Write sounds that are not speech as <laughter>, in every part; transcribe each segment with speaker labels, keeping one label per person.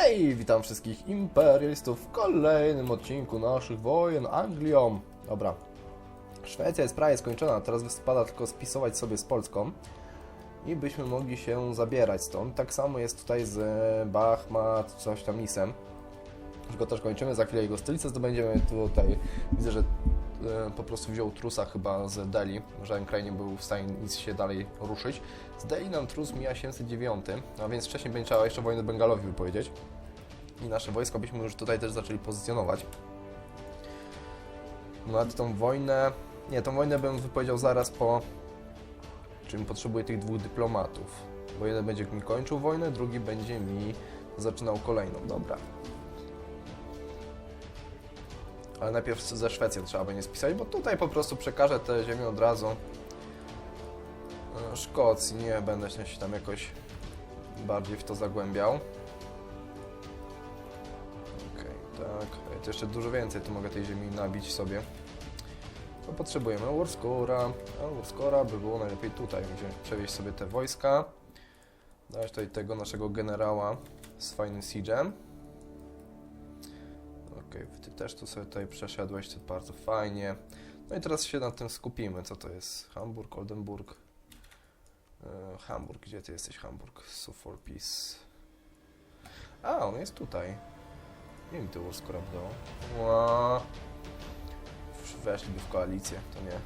Speaker 1: Hej, witam wszystkich imperialistów w kolejnym odcinku naszych wojen Anglią. Dobra, Szwecja jest prawie skończona, teraz wypada tylko spisować sobie z Polską i byśmy mogli się zabierać stąd. Tak samo jest tutaj z e, Bachmat, coś tam Nisem. Już go też kończymy, za chwilę jego stolicę zdobędziemy tutaj. Widzę, że po prostu wziął trusa chyba z Delhi. Żaden kraj nie był w stanie nic się dalej ruszyć. Z Delhi nam trus mija 709, a więc wcześniej będzie trzeba jeszcze wojnę Bengalowi wypowiedzieć. I nasze wojska byśmy już tutaj też zaczęli pozycjonować. Nad tą wojnę... Nie, tą wojnę bym wypowiedział zaraz po... Czym potrzebuję tych dwóch dyplomatów. Bo jeden będzie mi kończył wojnę, drugi będzie mi zaczynał kolejną. Dobra. Ale najpierw ze Szwecją trzeba będzie spisać, bo tutaj po prostu przekażę te ziemię od razu. E, Szkocji nie będę się tam jakoś bardziej w to zagłębiał. Okej, tak. Ej, To jeszcze dużo więcej tu mogę tej ziemi nabić sobie. To potrzebujemy Warskora. A Warskora by było najlepiej tutaj, gdzie przewieźć sobie te wojska. Dać tutaj tego naszego generała z fajnym siege'em. Okej, ty też tu sobie tutaj przeszedłeś, to bardzo fajnie. No i teraz się nad tym skupimy. Co to jest? Hamburg, Oldenburg. E, Hamburg, gdzie ty jesteś, Hamburg? Suffolk Peace. A, on jest tutaj. Nie to Warskora dało. Ła. Weszliby w koalicję, to nie.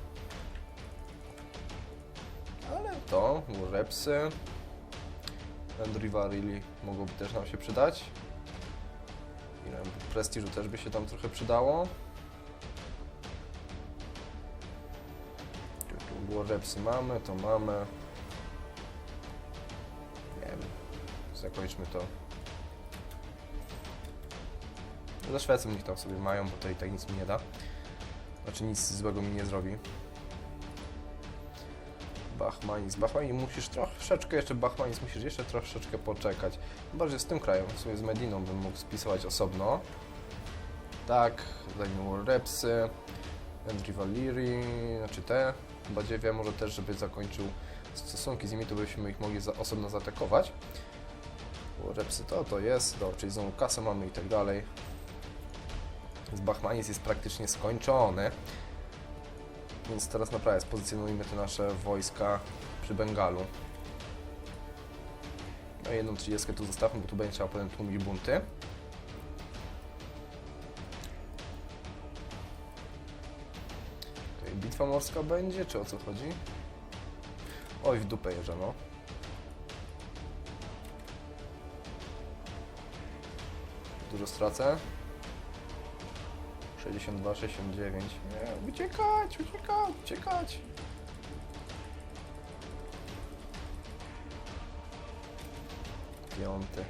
Speaker 1: Ale to, Repsy. And Rivalry mogłoby też nam się przydać. Prestiżu też by się tam trochę przydało. Tu, było mamy, to mamy. Nie wiem. Zakończmy to. Ze Szwecją niech tam sobie mają, bo i tak nic mi nie da. Znaczy nic złego mi nie zrobi. Bachmanis. Bachmanis musisz troszeczkę jeszcze, Bachmanis musisz jeszcze troszeczkę poczekać. Bardziej z tym krajem, w sumie z Mediną bym mógł spisywać osobno. Tak, zajmę Repsy, Andri Valiri, znaczy te, Badziewia może też, żeby zakończył stosunki z nimi, to byśmy ich mogli za, osobno zaatakować. Repsy to, to jest, do, czyli znowu kasę mamy i tak dalej. Z Bachmanis jest praktycznie skończony. Więc teraz naprawdę spozycjonujmy te nasze wojska przy Bengalu. No jedną 30 tu zostawmy, bo tu będzie trzeba potem tłumić bunty. Tutaj bitwa morska będzie, czy o co chodzi? Oj, w dupę jeżdżę, no. Dużo stracę. 62, 69. Nie, uciekać, uciekać, uciekać. Piąty.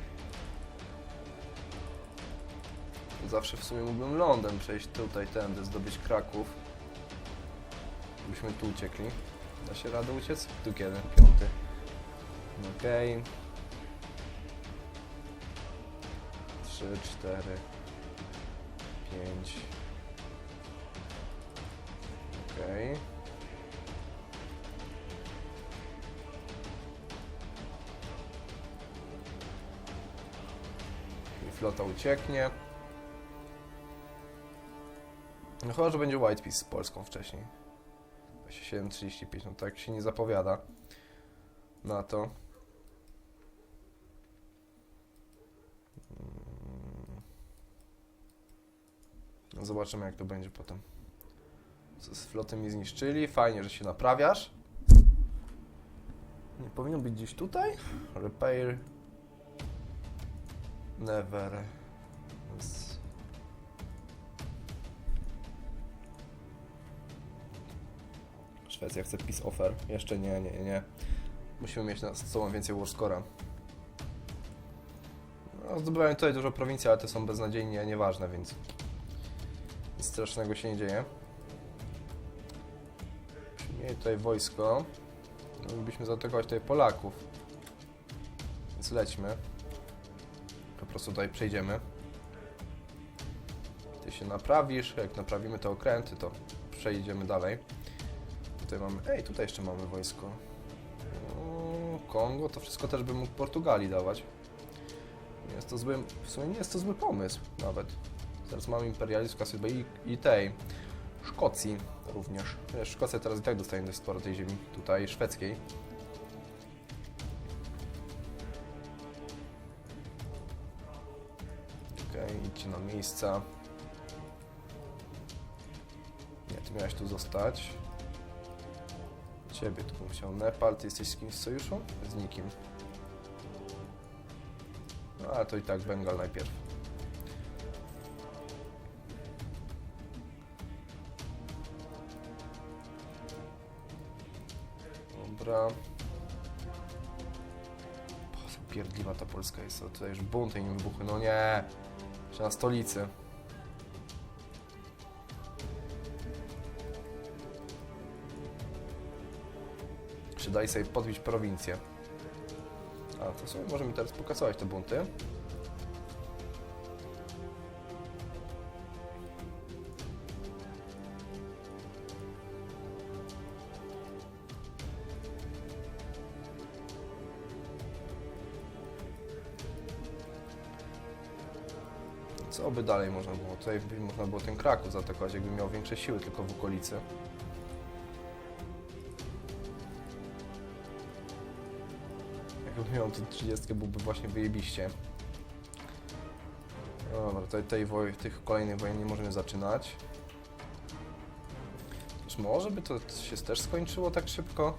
Speaker 1: Zawsze w sumie mógłbym lądem przejść tutaj, tędy, zdobyć Kraków. Byśmy tu uciekli. Da się radę uciec? Tu kiedy? Piąty. Okej. Trzy, cztery. 5. Okej. I flota ucieknie. No chyba, że będzie White Piece z Polską wcześniej. 7.35, no tak się nie zapowiada na to. No zobaczymy jak to będzie potem. Z floty mi zniszczyli. Fajnie, że się naprawiasz. Nie powinno być gdzieś tutaj? Repair. Never. Szwecja chce peace offer. Jeszcze nie, nie, nie. Musimy mieć na z sobą więcej warscora. No, tutaj dużo prowincji, ale te są beznadziejnie nieważne, więc nic strasznego się nie dzieje. Mieli tutaj wojsko. Moglibyśmy zaatakować tutaj Polaków. Więc lećmy. Po prostu tutaj przejdziemy. Ty się naprawisz. Jak naprawimy te okręty, to przejdziemy dalej. Tutaj mamy... Ej, tutaj jeszcze mamy wojsko. O, Kongo, to wszystko też bym mógł Portugalii dawać. Jest to zły, w sumie nie jest to zły pomysł nawet. Teraz mamy imperializm kasy i, i tej Szkocji również. Chociaż Szkocja teraz i tak dostaje dość sporo tej ziemi tutaj szwedzkiej. Okej, idźcie na miejsca. Nie, ty miałeś tu zostać. Ciebie tu chciał. Nepal, ty jesteś z kimś w sojuszu? Z nikim. No ale to i tak Bengal najpierw. Dobra. Boże, pierdliwa ta Polska jest. O, tutaj już bunty nie wybuchły. No nie. Jeszcze na stolicy. Przydaj sobie podbić prowincję. A, to sobie możemy teraz pokasować te bunty. Dalej można było? Tutaj można było ten Kraków zaatakować, jakby miał większe siły tylko w okolicy. Jakby miał tu 30 byłby właśnie wyjebiście. Dobra, tutaj tej woj- tych kolejnych wojen nie możemy zaczynać. Czy może by to się też skończyło tak szybko?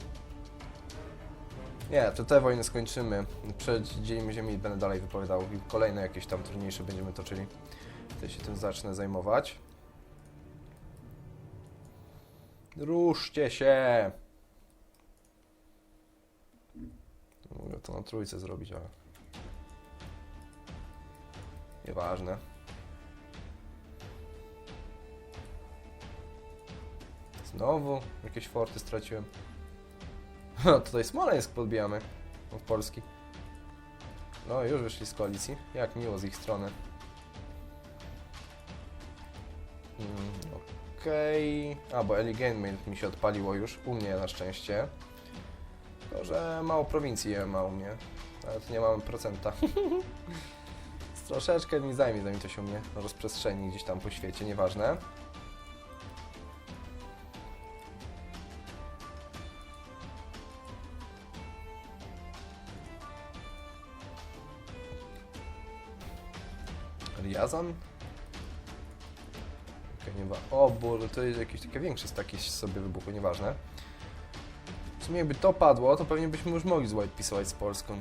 Speaker 1: Nie, to te wojny skończymy. Przedzielimy ziemi i będę dalej wypowiadał. I kolejne jakieś tam trudniejsze będziemy toczyli. Wtedy się tym zacznę zajmować. Ruszcie się! Mogę to na trójce zrobić, ale... Nieważne. Znowu jakieś forty straciłem. <laughs> No, tutaj Smoleńsk podbijamy od Polski. No, już wyszli z koalicji. Jak miło z ich strony. Okej. A, bo Eli mi się odpaliło już. U mnie na szczęście. Tylko, że mało prowincji ma u mnie. Nawet nie mamy procenta. <laughs> Troszeczkę mi zajmie, zanim to się u mnie rozprzestrzeni gdzieś tam po świecie, nieważne. Riazan? Okej, nie ma. O Boże, to jest jakieś takie większe staki sobie wybuchły, nieważne. W sumie jakby to padło, to pewnie byśmy już mogli z White pisować z Polską.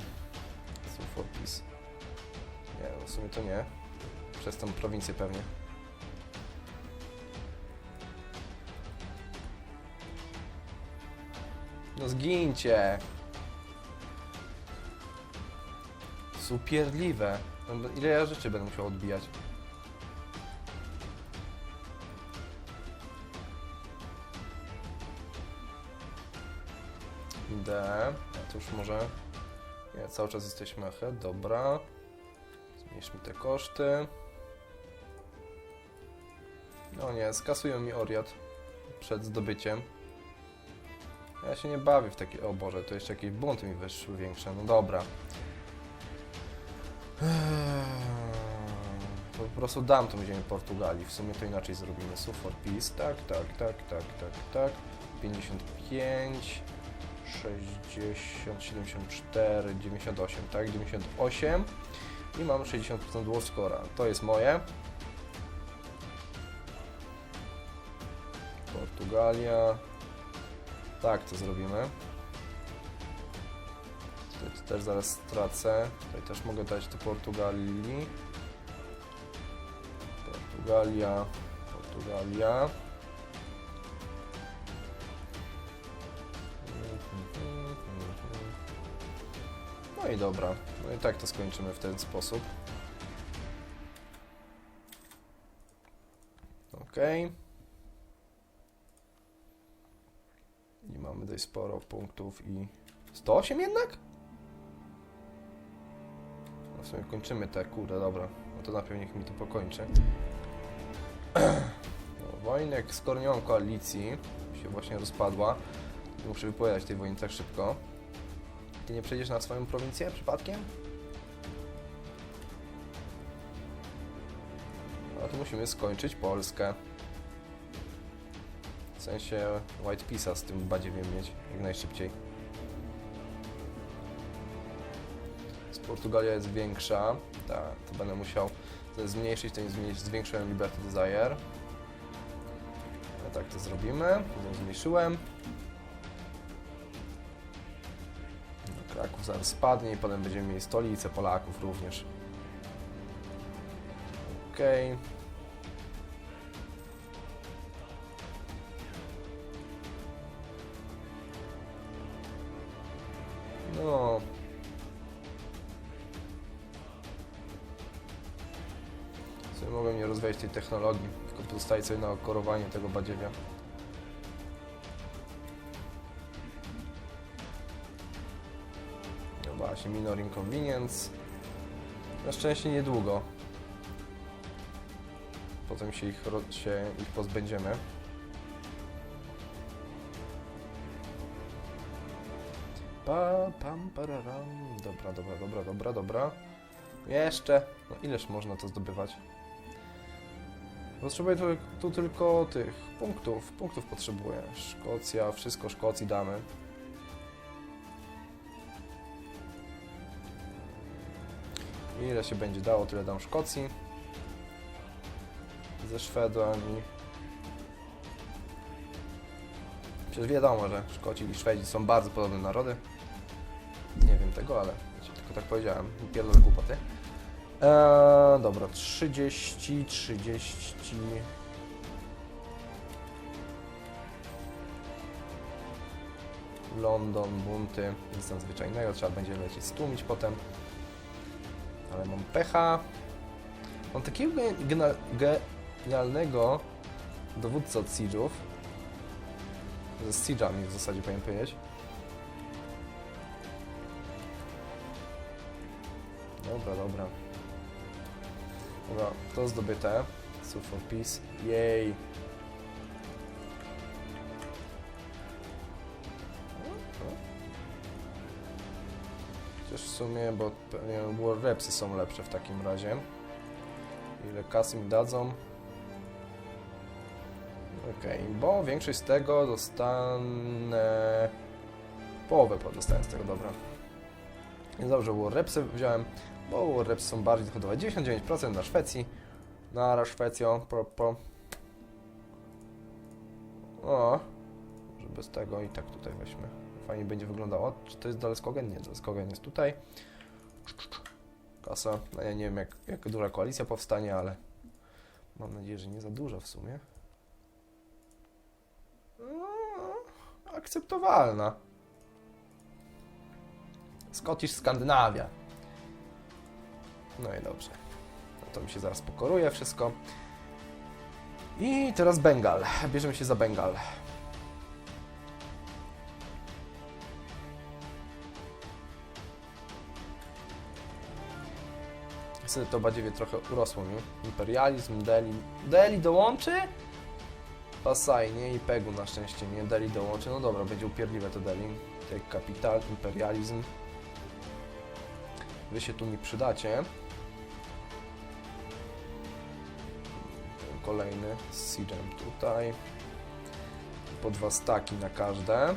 Speaker 1: For peace. Nie, w sumie to nie. Przez tą prowincję pewnie. No zgincie! Supierliwe. No, ile ja rzeczy będę musiał odbijać? Idę. A to już może... Nie, cały czas jesteśmy ahead, dobra. Zmniejszmy te koszty. No nie, skasują mi Oriat przed zdobyciem. Ja się nie bawię w takie... O Boże, to jeszcze jakieś bunty mi wyszły większe. No dobra. Eee, To po prostu dam tą ziemię Portugalii. W sumie to inaczej zrobimy. Sue for peace. Tak, tak, tak, tak, tak, tak. 55, 60, 74, 98, tak? 98. I mam 60% war score'a. To jest moje. Portugalia. Tak, to zrobimy. Tutaj to też zaraz stracę. Tutaj też mogę dać do Portugalii. Portugalia. Portugalia. I dobra. No i tak to skończymy w ten sposób. Okej. I mamy dość sporo punktów i 108 jednak? No w sumie kończymy te, kurde, dobra. No to najpierw niech mi to pokończy. <clears throat> No, wojnek z kornią koalicji się właśnie rozpadła. Nie muszę wypowiadać tej wojny tak szybko. Ty nie przejdziesz na swoją prowincję przypadkiem? to musimy skończyć Polskę. W sensie White Pisa z tym badziewiem mieć jak najszybciej. Z Portugalia jest większa. Tak, to będę musiał zmniejszyć, to nie. Zwiększyłem Liberty Desire. Tak to zrobimy. Zmniejszyłem. Zaraz spadnie i potem będziemy mieli stolicę Polaków również. Okej. No. Sobie mogłem nie rozwijać tej technologii, tylko pozostaje sobie na okorowanie tego badziewia. Właśnie, minor inconvenience. Na szczęście niedługo. Potem się ich, się ich pozbędziemy. Pa, pam, pararam. Dobra, dobra, dobra, dobra, dobra. Jeszcze. No ileż można to zdobywać? Potrzebuję tu, tu tylko tych punktów. Punktów potrzebuję. Szkocja, wszystko Szkocji damy. Ile się będzie dało, tyle dam Szkocji. Ze Szwedami. Przecież wiadomo, że Szkoci i Szwedzi są bardzo podobne narody. Nie wiem tego, ale tylko tak powiedziałem. Pierdolę głupoty. Eee, dobra, 30, 30. London, bunty, nic nadzwyczajnego, trzeba będzie lecieć stłumić potem. Ale mam pecha. Mam takiego genialnego dowódcę od siege'ów. Ze siege'ami w zasadzie powinien powiedzieć. Dobra, dobra. Dobra, to zdobyte. For Peace. Jej. Chociaż w sumie, bo pewnie War Repsy są lepsze w takim razie. Ile kasy mi dadzą? Okej, bo większość z tego dostanę... Połowę dostanę z tego, dobra. Więc dobrze, War Repsy wziąłem, bo War Repsy są bardziej dochodowe. 99% na Szwecji. Na Szwecją, po, po. O, może bez tego i tak tutaj weźmy. Fajnie będzie wyglądało. Czy to jest Daleskogen? Nie, Daleskogen jest tutaj. Kasa. No ja nie wiem, jak, jak duża koalicja powstanie, ale mam nadzieję, że nie za duża w sumie. No, akceptowalna. Scottish Skandynawia. No i dobrze. No to mi się zaraz pokoruje wszystko. I teraz Bengal. Bierzemy się za Bengal. To badziewie trochę urosło mi. Imperializm, Delhi. Delhi dołączy? Pasaj, nie? I Pegu na szczęście nie. Delhi dołączy. No dobra, będzie upierdliwe to Delhi. Jak kapital, imperializm. Wy się tu mi przydacie. Kolejny z tutaj. Po dwa staki na każde.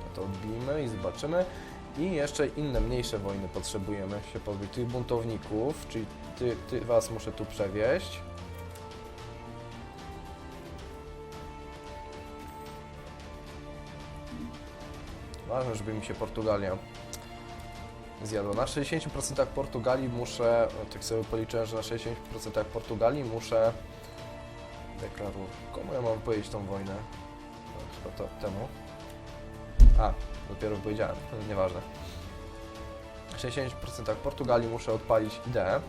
Speaker 1: No to odbijmy i zobaczymy. I jeszcze inne mniejsze wojny potrzebujemy się pozbyć. Tych buntowników, czyli ty, ty was muszę tu przewieźć. Ważne, żeby mi się Portugalia zjadła. Na 60% Portugalii muszę, tak sobie policzyłem, że na 60% Portugalii muszę deklarować. Komu ja mam powiedzieć tą wojnę? No, chyba to temu. A, dopiero powiedziałem, nieważne. Na 60% Portugalii muszę odpalić ideę.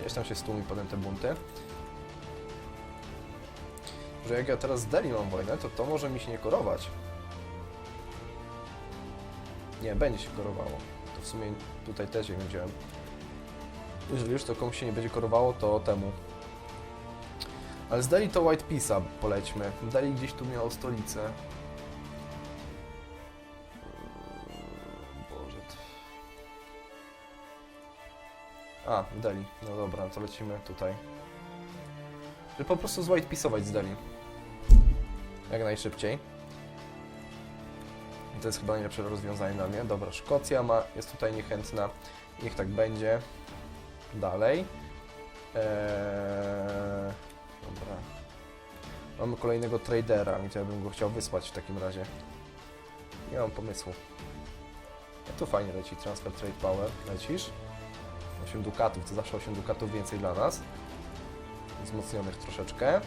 Speaker 1: Gdzieś tam się stłumi potem te bunty. Że jak ja teraz z Delhi mam wojnę, to to może mi się nie korować. Nie, będzie się korowało. To w sumie tutaj też je wziąłem. Jeżeli już to komuś się nie będzie korowało, to temu. Ale zdali to White Pisa, polećmy. Dali gdzieś tu miało stolicę. Mm, Boże. A, dali. No dobra, to lecimy tutaj. Że po prostu z White Pisować zdali. Jak najszybciej. I to jest chyba najlepsze rozwiązanie dla mnie. Dobra, Szkocja ma, jest tutaj niechętna. Niech tak będzie. Dalej. Eee, dobra. Mamy kolejnego tradera, gdzie bym go chciał wysłać w takim razie. Nie mam pomysłu. No to fajnie leci transfer trade power. Lecisz? 8 dukatów, to zawsze 8 dukatów więcej dla nas. Wzmocnionych troszeczkę.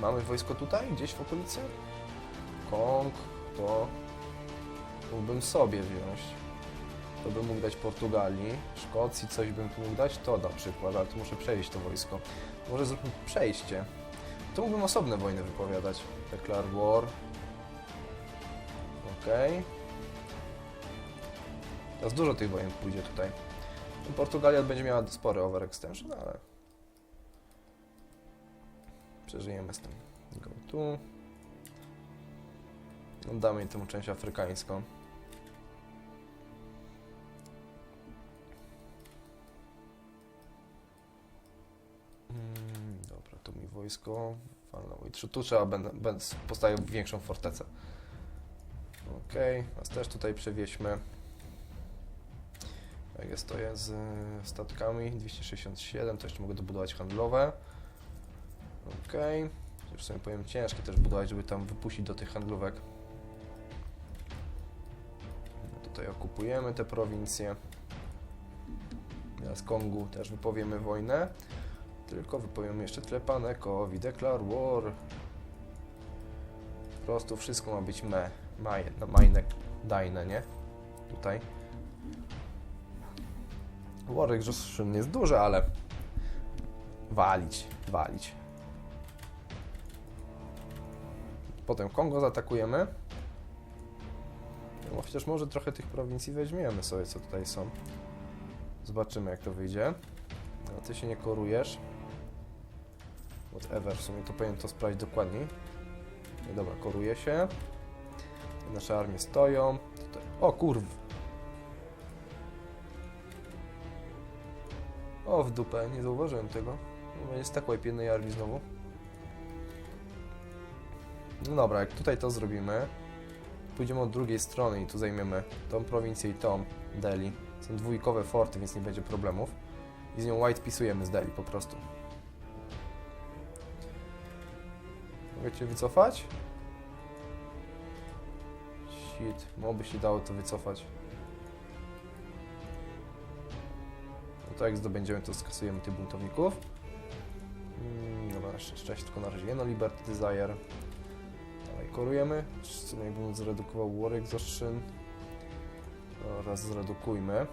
Speaker 1: Mamy wojsko tutaj, gdzieś w okolicy? Kong, to mógłbym sobie wziąć. To bym mógł dać Portugalii, Szkocji coś bym tu mógł dać, to na przykład, ale tu muszę przejść to wojsko. Może zróbmy przejście. To mógłbym osobne wojny wypowiadać. Declare war. Okej. Teraz dużo tych wojen pójdzie tutaj. Portugalia będzie miała spory overextension, ale przeżyjemy z tym. Go tu. Oddamy jej tę część afrykańską. Mm, dobra, tu mi wojsko. walnęło. I tu- tu trzeba będę, będę większą fortecę. Okej, nas też tutaj przewieźmy. Jak jest to jest z statkami? 267, to jeszcze mogę dobudować handlowe. Okej. Już sobie powiem ciężkie też budować, żeby tam wypuścić do tych handlówek. No Tutaj okupujemy te prowincje. Teraz Kongu też wypowiemy wojnę. Tylko wypowiemy jeszcze Tlepanekowi. Declare war. Po prostu wszystko ma być me. Maj, no, majne, dajne, nie? Tutaj. Warwick Joshua jest duży, ale walić, walić. Potem Kongo zaatakujemy. No, chociaż może trochę tych prowincji weźmiemy sobie, co tutaj są. Zobaczymy, jak to wyjdzie. No, ty się nie korujesz. Whatever, w sumie to powinien to sprawdzić dokładniej. No dobra, koruje się. Nasze armie stoją. Tutaj. O kurw! O, w dupę, nie zauważyłem tego. No, jest tak łeb jednej armii znowu. No dobra, jak tutaj to zrobimy, pójdziemy od drugiej strony i tu zajmiemy tą prowincję i tą, Delhi. Są dwójkowe forty, więc nie będzie problemów. I z nią white pisujemy z Delhi po prostu. Mogę cię wycofać? Shit, mogłoby się dało to wycofać. No to jak zdobędziemy, to skasujemy tych buntowników. Mm, dobra, jeszcze szczęście tylko na razie jedno Liberty Desire. Dalej korujemy. Co jakbym zredukował War Exhaustion. Oraz zredukujmy.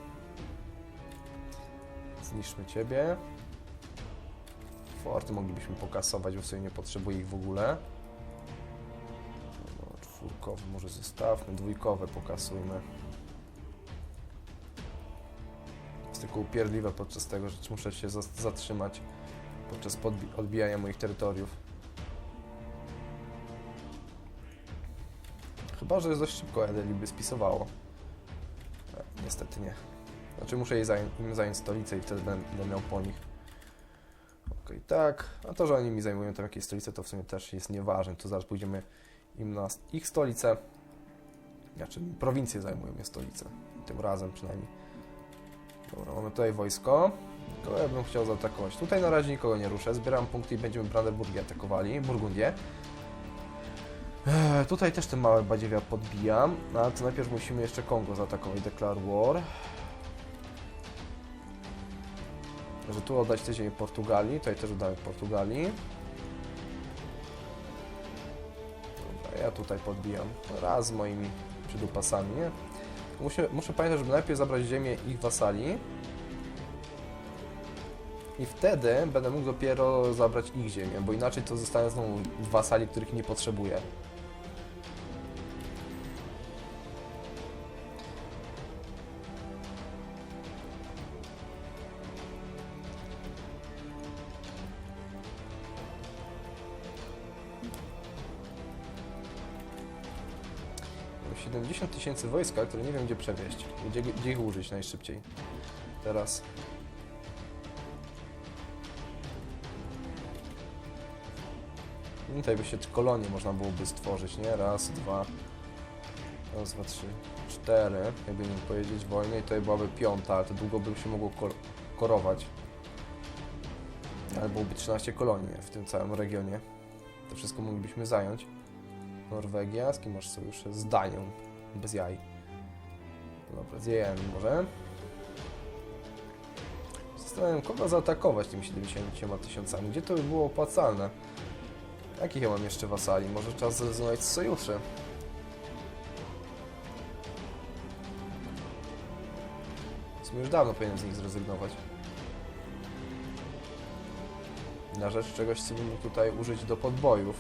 Speaker 1: Zniszczmy Ciebie. Forty moglibyśmy pokasować, bo sobie nie potrzebuję ich w ogóle. No, czwórkowy może zostawmy, dwójkowe pokasujmy. Jest tylko upierdliwe podczas tego, że muszę się zatrzymać podczas odbijania moich terytoriów. Chyba, że dość szybko Edeli by spisowało. E, niestety nie. Znaczy muszę jej zająć, im zająć stolicę i wtedy będę miał po nich. Okej, tak. A to, że oni mi zajmują tam jakieś stolice, to w sumie też jest nieważne. To zaraz pójdziemy im na ich stolicę. Znaczy, prowincje zajmują je stolicę. Tym razem przynajmniej. Dobra, mamy tutaj wojsko. Kogo ja bym chciał zaatakować? Tutaj na razie nikogo nie ruszę. Zbieram punkty i będziemy Brandenburgię atakowali. Burgundię. Eee, tutaj też te małe badziewia podbijam. No, ale to najpierw musimy jeszcze Kongo zaatakować. Declare War. Że tu oddać ziemię Portugalii. Tutaj też oddamy Portugalii. Dobra, ja tutaj podbijam raz z moimi przydupasami, nie? Muszę, muszę pamiętać, żeby najpierw zabrać ziemię ich wasali. I wtedy będę mógł dopiero zabrać ich ziemię, bo inaczej to zostanie znowu wasali, których nie potrzebuję. 70 tysięcy wojska, które nie wiem gdzie przewieźć. Gdzie, gdzie ich użyć najszybciej. Teraz. No Tutaj by się kolonie można byłoby stworzyć, nie? Raz, dwa. Raz, dwa, trzy, cztery. Jakby nie powiedzieć wojny i tutaj byłaby piąta, ale to długo by się mogło kor korować. Ale byłoby 13 kolonii w tym całym regionie. To wszystko moglibyśmy zająć. Norwegia, z kim masz sojusze? Z Danią. Bez jaj. Dobra, zjejemy może. Zastanawiam, kogo zaatakować tymi 70 tysiącami. Gdzie to by było opłacalne? Jakich ja mam jeszcze wasali? Może czas zrezygnować z sojuszy? W sumie już dawno powinienem z nich zrezygnować. Na rzecz czegoś, co bym tutaj użyć do podbojów.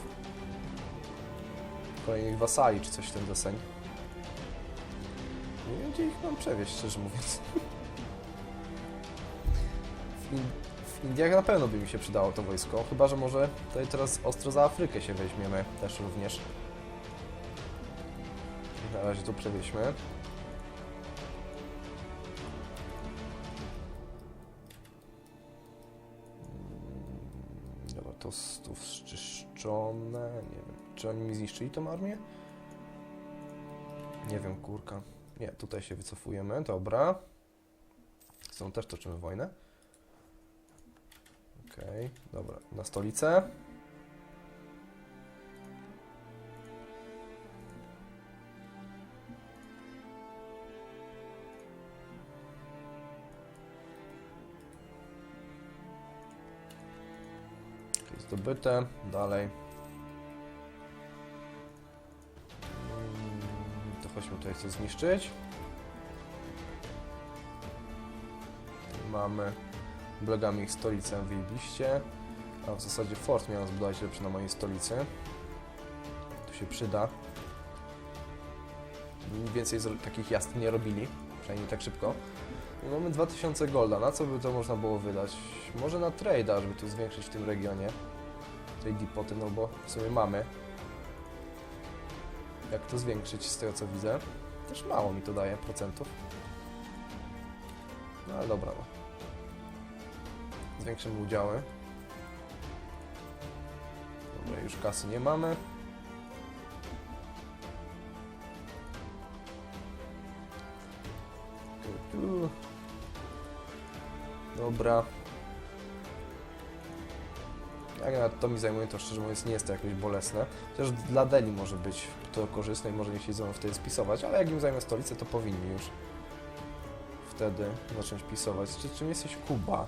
Speaker 1: Kolejnych wasali, czy coś w ten deseń. Nie wiem, gdzie ich mam przewieźć, szczerze mówiąc. W, In w Indiach na pewno by mi się przydało to wojsko, chyba, że może tutaj teraz ostro za Afrykę się weźmiemy też również. Na razie tu przewieźmy. To s- tu zczyszczone. Nie wiem, czy oni mi zniszczyli tą armię? Nie wiem, kurka. Nie, tutaj się wycofujemy, dobra. Tą też toczymy wojnę. Okej, dobra, na stolicę. Zdobyte, dalej. To chodźmy tutaj coś zniszczyć. Mamy Blegamy ich stolicę wyjebiście. A w zasadzie fort miałem zbudować lepszy na mojej stolicy. Tu się przyda. Więcej takich jazd nie robili, przynajmniej tak szybko. I mamy 2000 golda. Na co by to można było wydać? Może na trade'a, żeby tu zwiększyć w tym regionie. Trade poty, no bo w sumie mamy. Jak to zwiększyć z tego co widzę? Też mało mi to daje procentów. No ale dobra. No. Zwiększymy udziały. Dobra, już kasy nie mamy. Dobra. Jak to mi zajmuje, to szczerze mówiąc nie jest to jakoś bolesne. Chociaż dla Deli może być to korzystne i może nie mną wtedy spisować, ale jak im zajmę stolicę, to powinni już wtedy zacząć pisować. Czy, czym jesteś Kuba?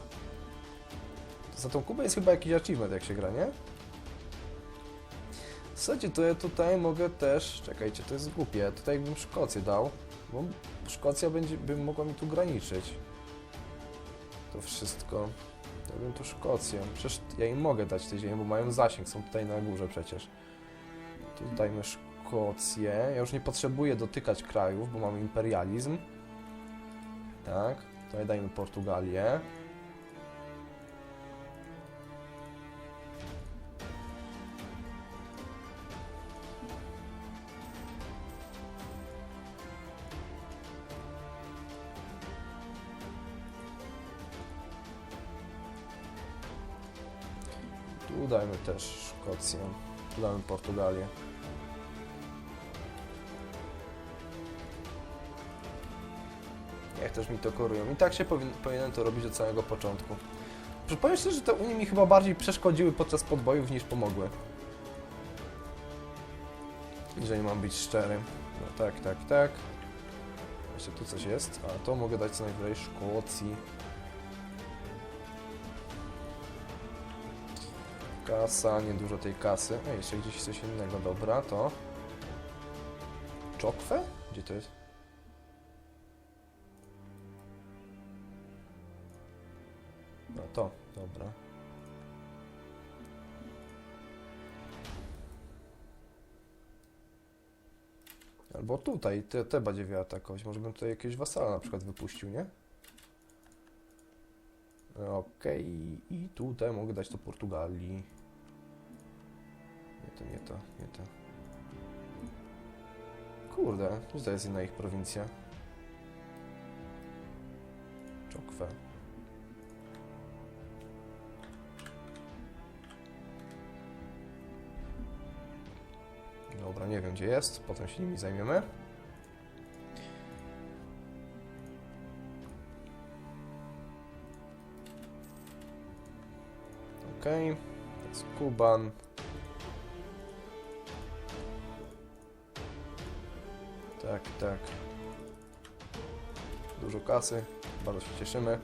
Speaker 1: Za tą Kubę jest chyba jakiś achievement, jak się gra, nie? W zasadzie to ja tutaj mogę też... Czekajcie, to jest głupie. Tutaj bym Szkocję dał, bo Szkocja będzie, by mogła mi tu graniczyć. To wszystko. Ja bym tu Szkocję. Przecież ja im mogę dać ziemię, bo mają zasięg, są tutaj na górze przecież. Tu dajmy Szkocję. Ja już nie potrzebuję dotykać krajów, bo mamy imperializm. Tak. Tutaj dajmy Portugalię. Tu dajmy też Szkocję. Tu damy Portugalię. Niech też mi to korują. I tak się powin, powinienem to robić od samego początku. Przypomnę szczerze, że te Unii mi chyba bardziej przeszkodziły podczas podbojów niż pomogły. Jeżeli mam być szczery. No tak, tak, tak. Jeszcze tu coś jest. A to mogę dać co najwyżej Szkocji. Kasa, niedużo tej kasy. Ej, jeszcze gdzieś coś innego, dobra, to... Czokwe? Gdzie to jest? No to, dobra. Albo tutaj, te, te będzie wyatakować. Może bym tutaj jakiegoś wasala na przykład wypuścił, nie? Okej, i tutaj mogę dać to Portugalii. To, nie to, nie to. kurde, gdzie to jest inna ich prowincja? Czokwe. Dobra, nie wiem gdzie jest, potem się nimi zajmiemy. Okej, to jest Kuban. Tak, tak. Dużo kasy, bardzo się cieszymy.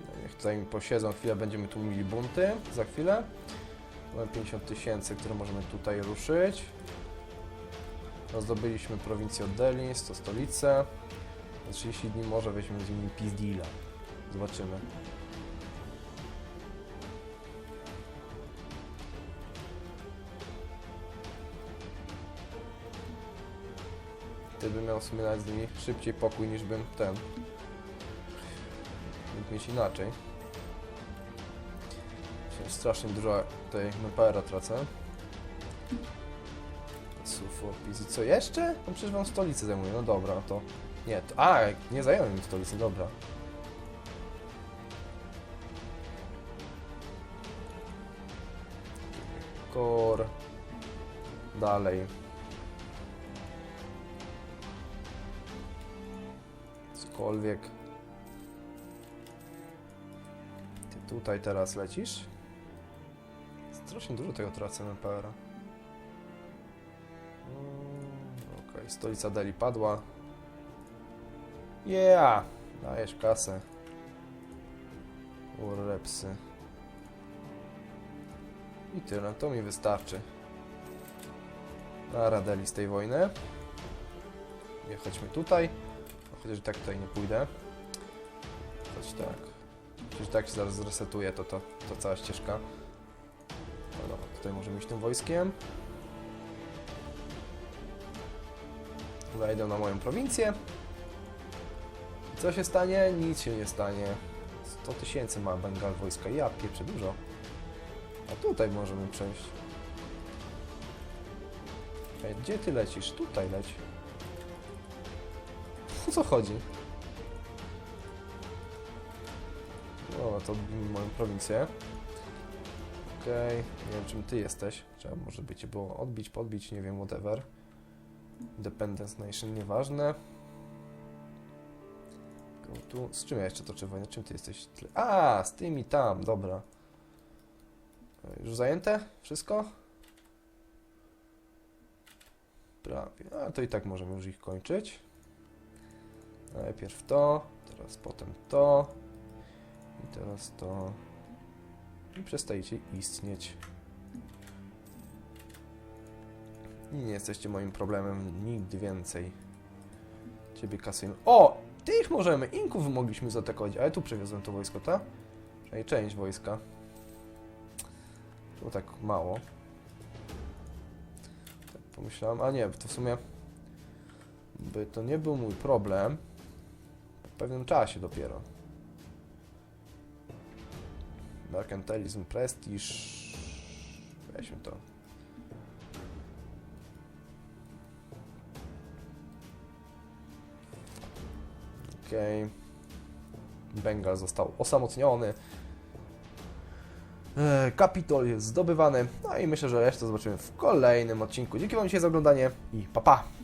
Speaker 1: No, Niech tutaj posiedzą chwilę, będziemy tu mieli bunty za chwilę. Mamy 50 tysięcy, które możemy tutaj ruszyć. Zdobyliśmy prowincję Delis, to stolicę. Za 30 dni może weźmiemy z nimi Pizdila. Zobaczymy. Bym miał w sumie z nimi szybciej pokój niż bym ten. Mógł mieć inaczej. Strasznie dużo tej MPR-a tracę. Sufopis i co jeszcze? No przecież wam stolicę zajmuje, no dobra, to... Nie, to... A, nie zająłem im stolicy, dobra. Kor... Dalej. Cokolwiek. Ty tutaj teraz lecisz? Strasznie dużo tego tracę PR. Mm, Okej, stolica Delhi padła. Yeah! Dajesz kasę. Urrepsy. I tyle, to mi wystarczy. Na Radeli z tej wojny. Nie chodźmy tutaj. Chociaż tak tutaj nie pójdę. Choć tak. Chociaż tak się zaraz zresetuje to, to, to cała ścieżka. No dobra, tutaj możemy iść tym wojskiem. Wejdę na moją prowincję. I Co się stanie? Nic się nie stanie. 100 tysięcy ma Bengal wojska. Ja pieprzę dużo. A tutaj możemy przejść. Ej, gdzie ty lecisz? Tutaj leć. O co chodzi? No, to moją prowincję. Okej, nie wiem czym ty jesteś. Trzeba może by cię było odbić, podbić, nie wiem, whatever. Dependence Nation, nieważne. Go tu. Z czym ja jeszcze toczę wojnę? Czym ty jesteś? A, z tymi tam, dobra. Już zajęte? Wszystko? Prawie. A to i tak możemy już ich kończyć. Najpierw to, teraz potem to. I teraz to. I przestajecie istnieć. I nie jesteście moim problemem nigdy więcej. Ciebie kasujemy. O! Tych możemy! Inków mogliśmy zaatakować, ale tu przewiozłem to wojsko, tak? Przynajmniej część wojska. To tak mało. Tak pomyślałem, a nie, to w sumie by to nie był mój problem. Pewnym czasie dopiero. Mercantilism, Prestige. Weźmy to. Okej. Bengal został osamotniony. E, Kapitol jest zdobywany. No i myślę, że resztę zobaczymy w kolejnym odcinku. Dzięki Wam dzisiaj za oglądanie i pa pa!